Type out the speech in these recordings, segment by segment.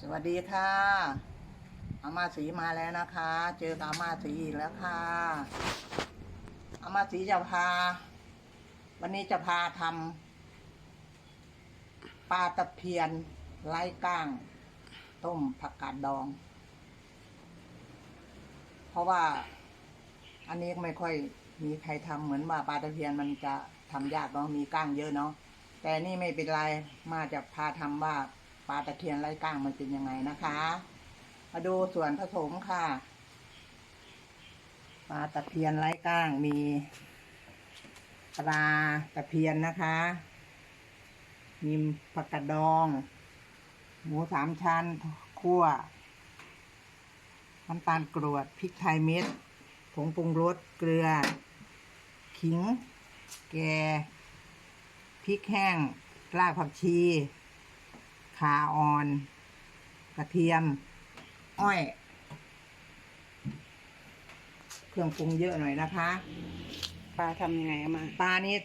สวัสดีค่ะ อามาสีมาแล้วนะคะ เจอกับอามาสีอีกแล้วค่ะ อามาสีจะพา วันนี้จะพาทำปลาตะเพียนไร้ก้าง ต้มผักกาดดอง เพราะว่าอันนี้ไม่ค่อยมีใครทำเหมือนว่าปลาตะเพียนมันจะทำยากเนาะมีก้างเยอะเนาะแต่นี่ไม่เป็นไรมาจะพาทำว่า ปลาตะเพียนไร้ก้างมันเป็นยังไงนะคะ มาดูส่วนผสมค่ะปลาตะเพียนไร้ก้างมีปลาตะเพียนนะคะมีผักกาดดอง หมูสามชั้นคั่วน้ำตาลกรวดพริกไทยเม็ดผงปรุงรสเกลือ ขิง แกพริกแห้งรากผักชี ขาอ่อน กระเทียม อ้อย เครื่องปรุงเยอะหน่อยนะคะ ปลาทำยังไงอะมาปลานี้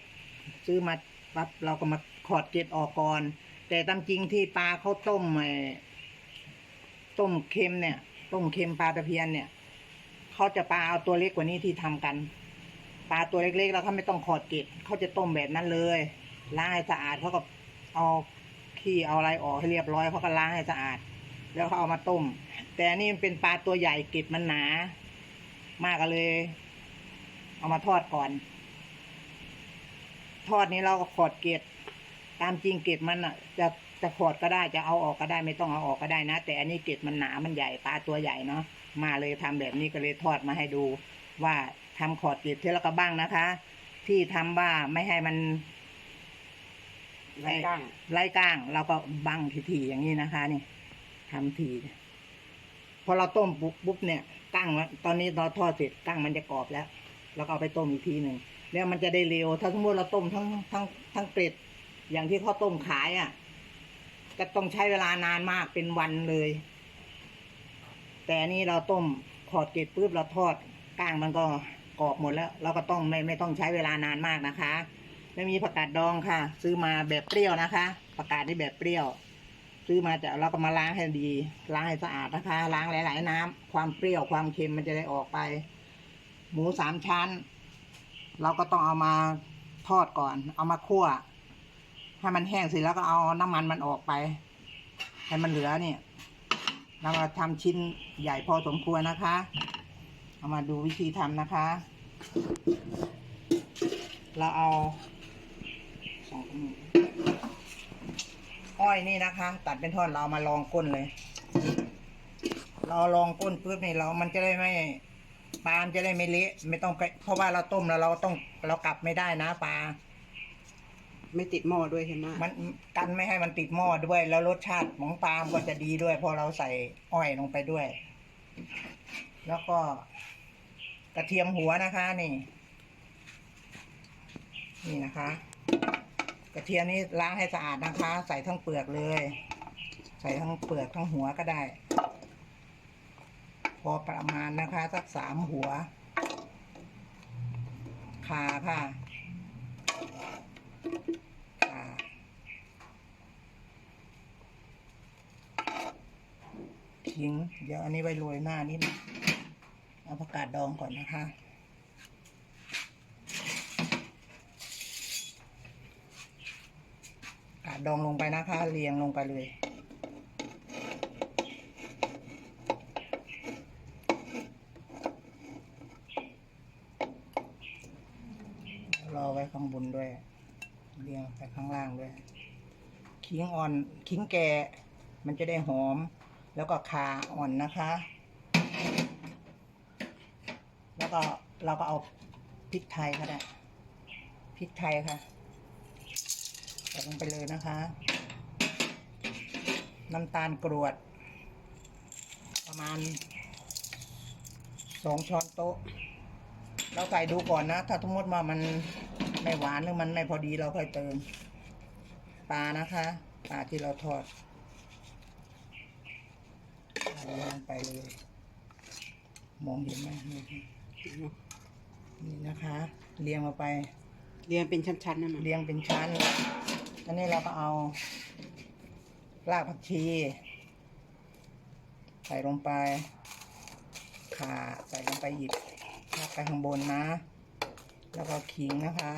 ซื้อมาปั๊บเราก็มาขอดเกล็ดออกก่อน แต่ตามจริงที่ปลาเขาต้มไอ้ต้มเค็มเนี่ย ต้มเค็มปลาตะเพียนเนี่ยเขาจะปลาเอาตัวเล็กกว่านี้ที่ทำกัน ปลาตัวเล็กๆแล้วเขาไม่ต้องขอดเกล็ดเขาจะต้มแบบนั้นเลยล้างให้สะอาดเขาก็เอา ขี้เอาอะไรออกให้เรียบร้อยเขาก็ล้างให้สะอาด แล้วเขาเอามาต้ม แต่นี่มันเป็นปลาตัวใหญ่เกล็ดมันหนา มากก็เลย เอามาทอดก่อน ทอดนี้เราก็ขอดเกล็ดตามจริงเกล็ดมันอะ จะจะขอดก็ได้จะเอาออกก็ได้ไม่ต้องเอาออกก็ได้นะ แต่อันนี้เกล็ดมันหนามันใหญ่ปลาตัวใหญ่เนาะมาเลยทำแบบนี้ก็เลยทอดมาให้ดู ว่าทำขอดเกล็ดเท่าแล้วก็บ้างนะคะ ที่ทำว่าไม่ให้มัน ไร้ก้าง ไล่ก้าง เราก็บังทีๆอย่างนี้นะคะ นี่ทำทีพอเราต้มปุ๊บปุ๊บเนี่ยก้างมันตอนนี้เราทอดเสร็จก้างมันจะกรอบแล้วแล้วก็เอาไปต้มอีกทีหนึ่งแล้วมันจะได้เร็ว ถ้าสมมติเราต้มทั้งทั้งทั้งเกล็ดอย่างที่เขาต้มขายอะ่ะก็ต้องใช้เวลานานมากเป็นวันเลย แต่นนี่เราต้มขอดเกล็ดปุ๊บเราทอดก้างมันก็กรอบหมดแล้ว เราก็ต้องไม่ไม่ต้องใช้เวลานานมากนะคะ ไม่มีผักกาดดองค่ะ ซื้อมาแบบเปรี้ยวนะคะผักกาดนี่แบบเปรี้ยว ซื้อมาจะเราก็มาล้างให้ดี ล้างให้สะอาดนะคะ ล้างหลาย ๆ น้ำความเปรี้ยวความเค็มมันจะได้ออกไป หมูสามชั้น เราก็ต้องเอามาทอดก่อน เอามาคั่วให้มันแห้งเสร็จแล้วก็เอาน้ำมันมันออกไป ให้มันเหลือเนี่ยเรามาทำชิ้นใหญ่พอสมควรนะคะ เอามาดูวิธีทำนะคะ เราเอา องอ้อยนี่นะคะ ตัดเป็นท่อนเราเอามาลองก้นเลย เราลองก้นปุ๊บนี่เรา มันจะได้ไม่ปลามันจะได้ไม่เละไม่ต้องไปเพราะว่าเราต้มแล้วเราต้องเรากลับไม่ได้นะปลาไม่ติดหม้อด้วยเห็นไหมมันกันไม่ให้มันติดหม้อด้วย แล้วรสชาติของปลามันก็จะดีด้วยเพอเราใส่อ้อยลงไปด้วย แล้วก็กระเทียมหัวนะคะนี่ นี่นะคะก ระเทียมนี่ล้างให้สะอาดนะคะ ใส่ทั้งเปลือกเลย ใส่ทั้งเปลือกทั้งหัวก็ได้ พอประมาณนะคะสักสามหัวขาค่ะขาทิ้ง เดี๋ยวอันนี้ไว้โรยหน้านิดนึงเอาผักกาดดองก่อนนะคะ กา ดองลงไปนะคะ เรียงลงไปเลยรอไว้ข้างบนด้วย เรียงไปข้างล่างด้วยขิงอ่อนขิงแก่มันจะได้หอม แล้วก็ขาอ่อนนะคะ แล้วก็เราก็เอาพริกไทยก็ได้พริกไทยค่ะ ใส่ลงไปเลยนะคะ น้ำตาลกรวด ประมาณสองช้อนโต๊ะ เราใส่ดูก่อนนะ ถ้าสมมติว่ามันไม่หวานหรือมันไม่พอดีเราค่อยเติมปลานะคะปลาที่เราทอดใส่ลงไปเลย มองเห็นไหมนี่นี่นะคะ เรียงมาไป เรียงเป็นชั้นๆนะมันเรียงเป็นชั้น อันนี้เราก็เอารากผักชี ใส่ลงไปข่าใส่ลงไปอีกลากไปข้างบนนะ แล้วก็ขิงนะคะ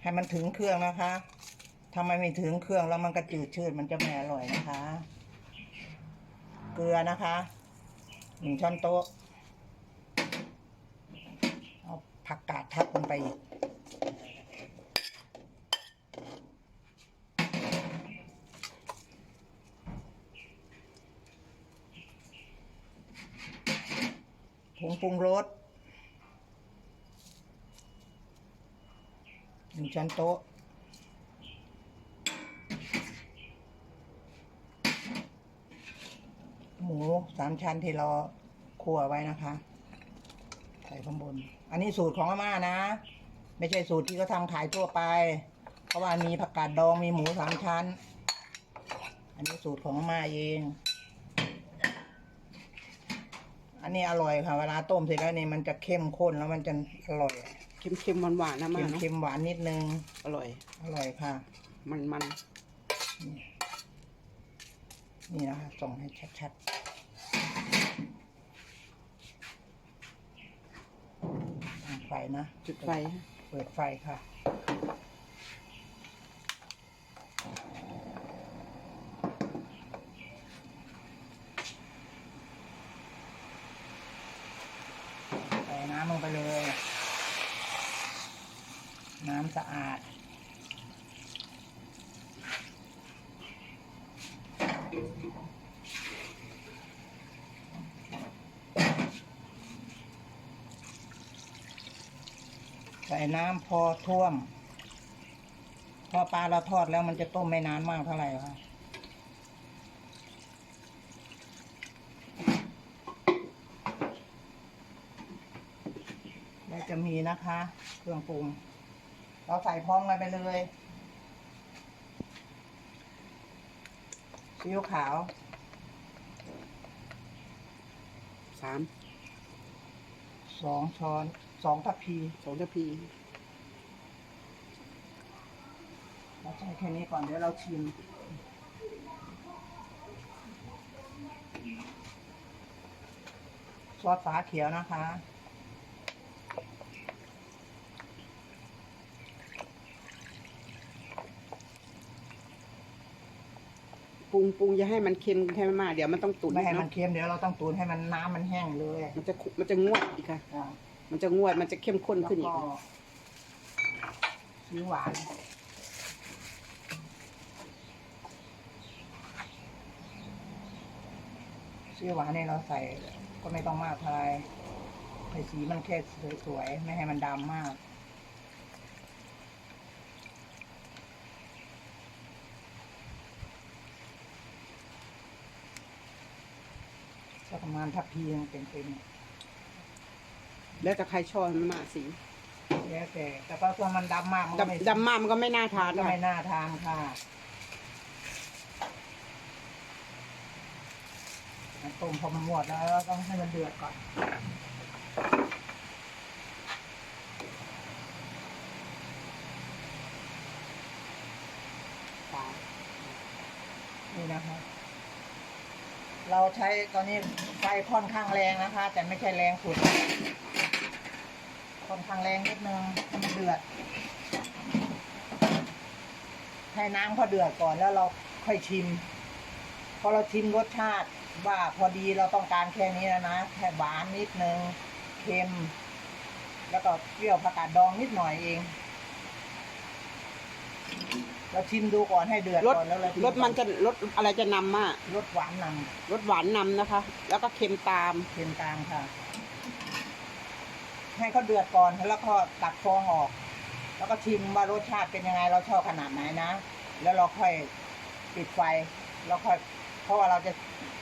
ให้มันถึงเครื่องนะคะถ้ามันไม่ถึงเครื่องแล้วมันกระจืดชืดมันจะไม่อร่อยนะคะ เกลือนะคะหนึ่งช้อนโต๊ะ เอาผักกาด ทับลงไปอีกผงปรุงรสหนึ่งช้อนโต๊ะหมูสามชั้นที่เราคั่วไว้นะคะ ใส่ข้างบน อันนี้สูตรของอาม่านะ ไม่ใช่สูตรที่เขาทำขายทั่วไป เพราะว่ามีผักกาดดองมีหมูสามชั้น อันนี้สูตรของอาม่าเอง อันนี้อร่อยค่ะ เวลาต้มเสร็จแล้วนี่มันจะเข้มข้นแล้วมันจะอร่อย เค็มเค็มหวานหวานๆนะมาเค็มเนาะเค็มหวานนิดนึง อร่อย อร่อยค่ะ มันมันนี่นะคะส่งให้ชัดๆตั้ง ไฟนะ จุดไฟ เปิดไฟค่ะ ใส่น้ำลงไปเลย น้ำสะอาด ใส่น้ำพอท่วม พอปลาเราทอดแล้วมันจะต้มไม่นานมากเท่าไหร่ค่ะแล้วจะมีนะคะ เครื่องปรุง เราใส่พร้อมกันไปเลยซีอิ๊วขาวสามสองช้อน สองทัพพีสองทัพพีเราใช้แค่นี้ก่อนเดี๋ยวเราชิมซอสฝาเขียวนะคะปรุงปรุงอย่าให้มันเค็มแค่มากเดี๋ยวมันต้องตุ๋นไม่ให้มันเนาะเค็มเดี๋ยวเราต้องตูนให้มันน้ำมันแห้งเลย มันจะขุมันจะงวดอีกค่ะ อะ มันจะงวดมันจะเข้มข้นขึ้นอีก็กซีอิ๊วหวานซีอิ๊วหวานเนี่ยเราใส่ก็ไม่ต้องมากเท่าไหรใส่สีมันแค่สวยๆ ไม่ให้มันดำมากก็ประมาณทัพพีนึงเป็นๆ แล้วแต่ใครชอบมันมากสีแล้วแต่แต่ก็ตัวมันดำมากมันก็ไม่ดำดำมากมันก็ไม่น่าทานก็ค่ะ ไม่น่าทานค่ะต้มพอมันหมดแล้วเราต้องให้มันเดือดก่อน นี่นะคะ เราใช้ตอนนี้ไฟค่อนข้างแรงนะคะ แต่ไม่ใช่แรงสุด ค่อนข้างแรงนิดนึงให้มันเดือด ให้น้ำเขาเดือดก่อนแล้วเราค่อยชิม พอเราชิมรสชาติว่าพอดีเราต้องการแค่นี้แล้วนะแค่หวานนิดนึงเค็ม แล้วก็เปรี้ยวผักกาดดองนิดหน่อยเอง เราชิมดูก่อนให้เดือดรสก่อนแล้วเรารสมันจะรสอะไรจะนำมากรสหวานนรสหวานนำนะคะ แล้วก็เค็มตามำเค็มกลางค่ะ ให้เขาเดือดก่อนแล้วก็ตักฟองออก แล้วก็ชิมว่ารสชาติเป็นยังไงเราชอบขนาดไหนนะ แล้วเราค่อยปิดไฟแล้วค่อยเพราะว่าเราจะ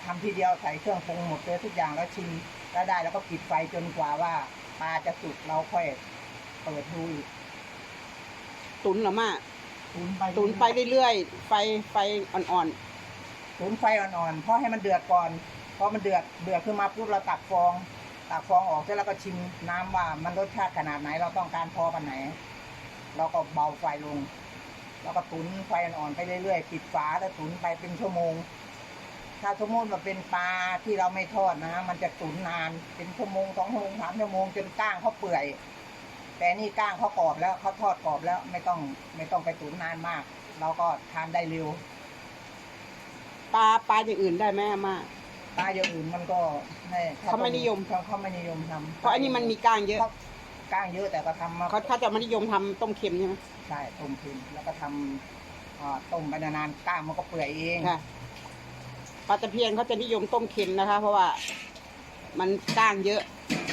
ทำทีเดียวใส่เครื่องปรุงหมดเลยทุกอย่างแล้วชิมแล้วได้แล้วก็ปิดไฟจนกว่าว่าปลาจะสุกเราค่อยเปิดดูอีกตุนเหรอมากตุนไปตุนไปเรื่อยๆไฟไฟอ่อนตุนไฟอ่อนๆเพราะให้มันเดือดก่อนพอมันเดือดเดือดขึ้นมาปุ๊บเราตักฟอง ตักฟองออกเสร็จแล้วก็ชิมน้ำว่ามันรสชาติขนาดไหน เราต้องการพอกันไหน เราก็เบาไฟลง แล้วก็ตุนไฟอ่อนๆไปเรื่อยๆปิดฝาแล้วตุนไปเป็นชั่วโมง ถ้าสมมติว่าเป็นปลาที่เราไม่ทอดนะ มันจะตุนนานเป็นชั่วโมงสองชั่วโมงสามชั่วโมงจนก้างเขาเปื่อย แต่นี่ก้างเขากรอบแล้วเขาทอดกรอบแล้วไม่ต้องไม่ต้องไปตุนนานมาก เราก็ทานได้เร็ว ปลาปลาอย่างอื่นได้ไหมอาม่า ปลาอย่างอื่นมันก็ไม่ถ้เขาไม่นิยม เขาเขาไม่นิยมทำเพราะอันนี้มันมีก้างเยอะเขาก้างเยอะแต่ก็ทำมาเขาถ้าจะไม่นิยมทำต้มเค็มใช่ไหมใช่ต้มเค็มแล้วก็ทำอ่าต้มไปนานๆก้างมันก็เปื่อยเองค่ะปลาตะเพียนเขาจะนิยมต้มเค็มนะคะ เพราะว่ามันก้างเยอะ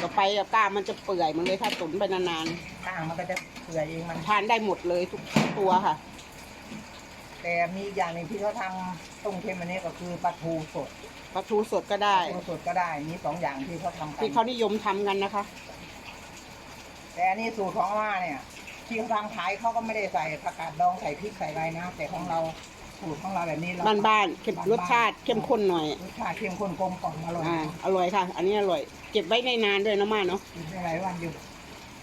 ต่อไปอะก้างมันจะเปื่อยหมันเลยถ้าตุ๋นไปนานก้างมันก็จะเปื่อยเองมัน ๆทานได้หมดเลยทุกตัวค่ะ แต่มีอีกอย่างหนึ่งที่เขาทำต้มเค็มอันนี้ก็คือปลาทูสด ปลาทูสดก็ได้ปลาทูสดก็ได้ มีสองอย่างที่เขาทำกัที่เขานิยมทำกันนะคะ แต่อันนี้สูตรของอาม่าเนี่ย ที่เขาทำขายเขาก็ไม่ได้ใส่ผักกาดดองใส่พริกใส่อะไรนะ แต่ของเราสูตรของเราแบบนี้เราบ้านบ้านๆเข้มรสชาติเข้มข้นหน่อย รสชาติเข้มข้นกลมกล่อมอร่อยอ่าอร่อยค่ะ อันนี้อร่อย เก็บไว้ในนานด้วยนะม่าเนาะ กินได้หลายวันอยู่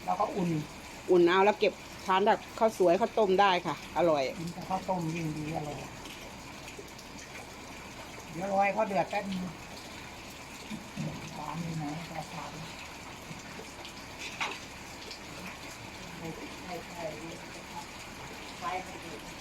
เราก็อุ่นอุ่นเอาแล้วเก็บทานแบบข้าวสวยข้าวต้มได้ค่ะ อร่อย กินกับข้าวต้มยิ่งดีอร่อย เดี๋ยวรอยเขาเดือดแป๊บนึงสามนี่นะสามสามใช่ใช่ใช่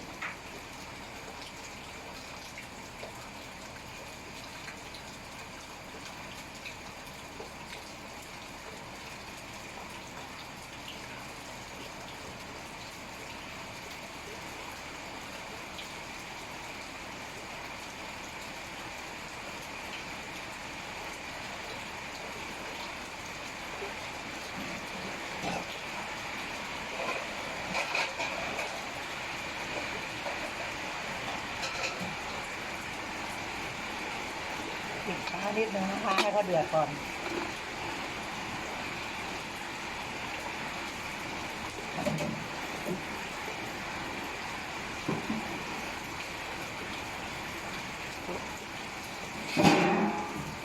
นิดนึงนะคะ ให้เขาเดือดก่อน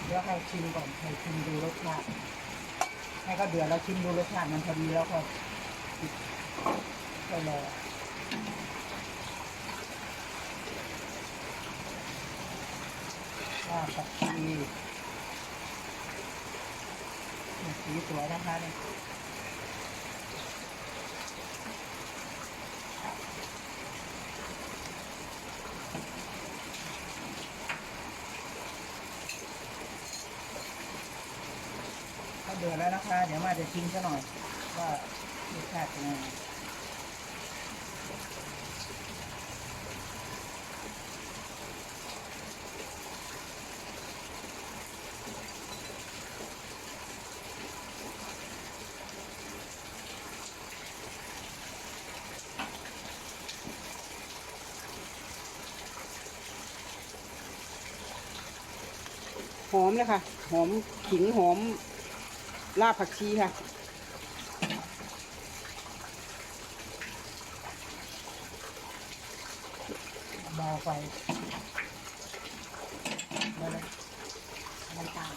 เดี๋ยวให้ชิมก่อน ให้ชิมดูรสชาติ ให้เขาเดือดแล้วชิมดูรสชาติมันพอดีแล้วก็ปิดไปรอาผักชีสีสวยนะคะเนี่ยเดือดแล้วนะคะ เดี๋ยวมาจะชิมซะหน่อย ว่ารสชาติเป็นยังไง หอมเลยค่ะ หอมขิงหอมรากผักชีค่ะ เบาไฟเบาเลยน้ำตาล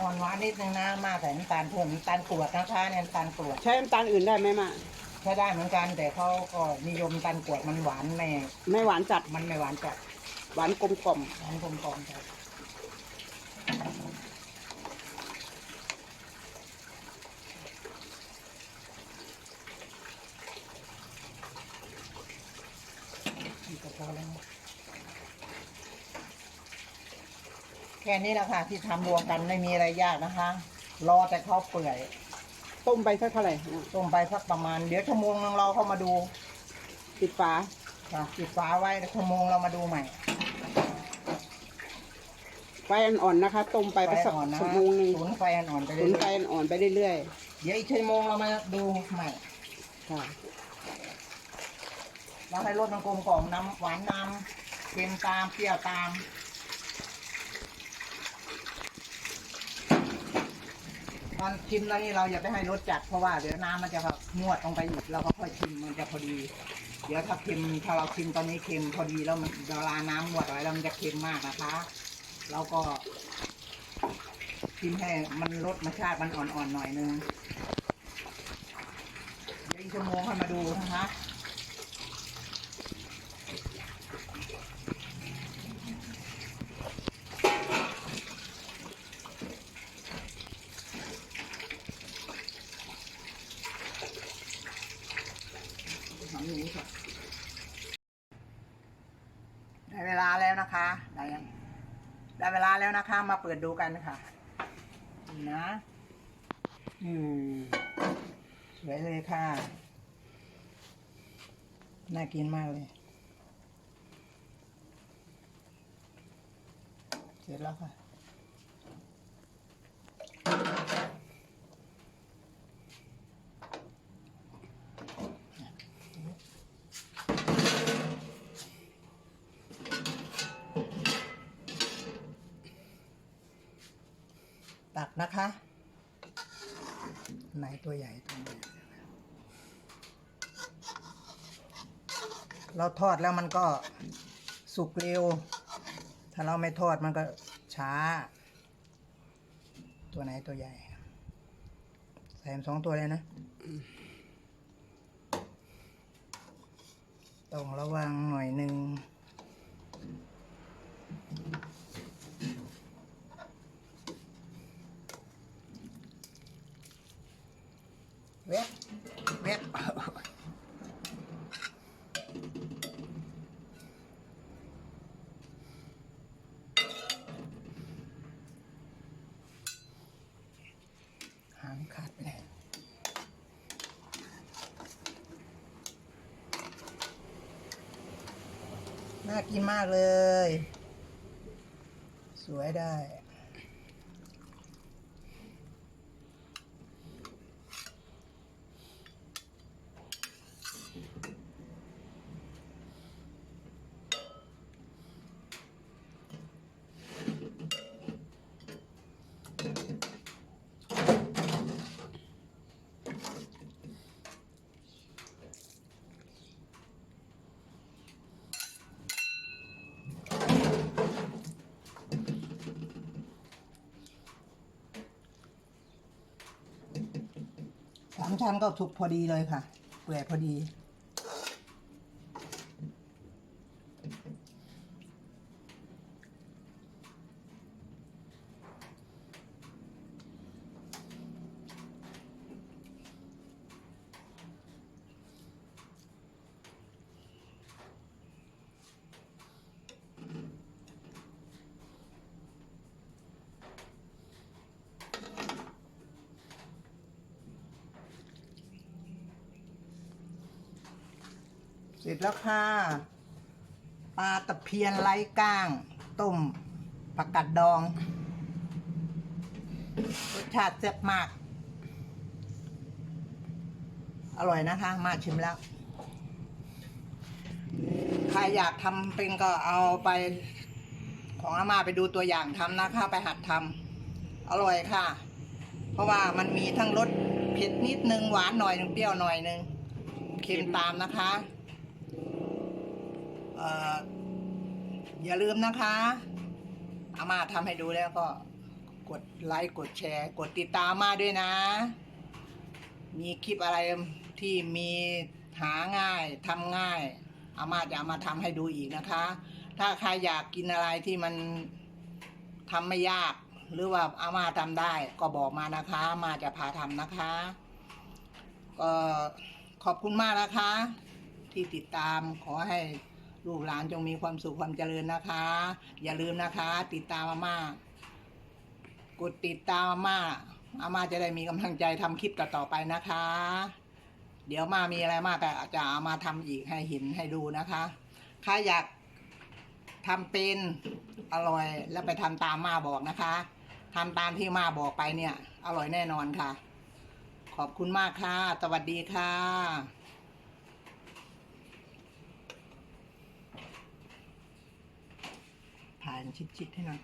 อ่อนหวานนิดนึงนะมาใส่น้ำตาลเพิ่มน้ำตาลกรวดนะคะเนี่ยน้ำตาลกรวดใช้น้ำตาลอื่นได้ไหมมาใช้ได้เหมือนกัน แต่เขาก็นิยมน้ำตาลกรวดมันหวานไม่ไม่หวานจัดมันไม่หวานจัดหวานกลมกล่อมหวานกลมกล่อมครับนี่ก็พอแล้วนะ แค่นี้แหละค่ะ ที่ทำรวมกันไม่มีอะไรยากนะคะ รอแต่เขาเปื่อย ต้มไปสักเท่าไหร่นะต้มไปสักประมาณ เดี๋ยวชั่วโมงนึงเราเข้ามาดูปิดฝาค่ะปิดฝาไว้ชั่วโมงเรามาดูใหม่ ไฟอ่อนๆนะคะ ต้มไปไปสักอ่อนนะชั่วโมงหนึงศูนย์ไฟอ่อนๆไปตุ๋เรื่นไฟอยอ่อนๆไปเรื่อยๆเดี๋ยวอีกชั่วโมงเรามาดูใหม่ ๆค่ะ เราให้รสมันกลมกล่อมน้ำหวานนำเค็มตามเปรี้ยวตาม ตอนชิมแล้วนี่เราอย่าไปให้รสจัดเพราะว่าเดี๋ยวน้ำมันจะแบบนวดลงไปอีกเราก็ค่อยชิมมันจะพอดี เดี๋ยวถ้าเค็มถ้าเราชิมตอนนี้เค็มพอดีแล้วมันเวลาน้ำนวดไว้แล้วมันจะเค็มมากนะคะเราก็ชิมให้มันรสมันชาติมันอ่อนๆหน่อยนึงเดี๋ยวอีกชั่วโมงค่อยมาดูนะคะ อย่างนี้ค่ะได้เวลาแล้วนะคะได้ยังได้เวลาแล้วนะคะ มาเปิดดูกันนะคะนี่นะอืมสวยเลยค่ะ น่ากินมากเลย เสร็จแล้วค่ะ ตักนะคะ ไหนตัวใหญ่ตัวใหญ่เราทอดแล้วมันก็สุกเร็ว ถ้าเราไม่ทอดมันก็ช้า ตัวไหนตัวใหญ่ ใส่สองตัวเลยนะ ต้องระวังหน่อยหนึ่ง เว็บเว็บ หางขาดไปไหนน่า กินมากเลย สวยได้ ชั้นก็สุกพอดีเลยค่ะ เปื่อยพอดี เสร็จแล้วค่ะ ปลาตะเพียนไร้ก้าง ต้มผักกัดดอง รสชาติแซ่บมาก อร่อยนะคะ มาชิมแล้ว ใครอยากทำเป็นก็เอาไป ของอามาไปดูตัวอย่างทำนะคะไปหัดทำอร่อยค่ะ เพราะว่ามันมีทั้งรสเผ็ดนิดนึงหวานหน่อยนึงเปรี้ยวหน่อยนึงเค็มตามนะคะ อย่าลืมนะคะอามาทำให้ดูแล้วก็กดไลค์กดแชร์ กดติดตามมาด้วยนะ มีคลิปอะไรที่มีหาง่ายทำง่ายอามาจะเอามาทำให้ดูอีกนะคะ ถ้าใครอยากกินอะไรที่มันทำไม่ยาก หรือว่าอามาทำได้ก็บอกมานะคะ มาจะพาทำนะคะก็ขอบคุณมากนะคะ ที่ติดตามขอให้ ลูกหลานจงมีความสุขความเจริญนะคะ อย่าลืมนะคะ ติดตามอาม่ากดติดตามอาม่าอาม่าจะได้มีกำลังใจทำคลิปต่อๆไปนะคะ เดี๋ยวมามีอะไรมากก็จะเอามาทำอีกให้เห็นให้ดูนะคะใครอยากทำเป็นอร่อยแล้วไปทำตามมาบอกนะคะทำตามที่มาบอกไปเนี่ย อร่อยแน่นอนค่ะ ขอบคุณมากค่ะ สวัสดีค่ะ ผ่านชิดๆให้หน่อย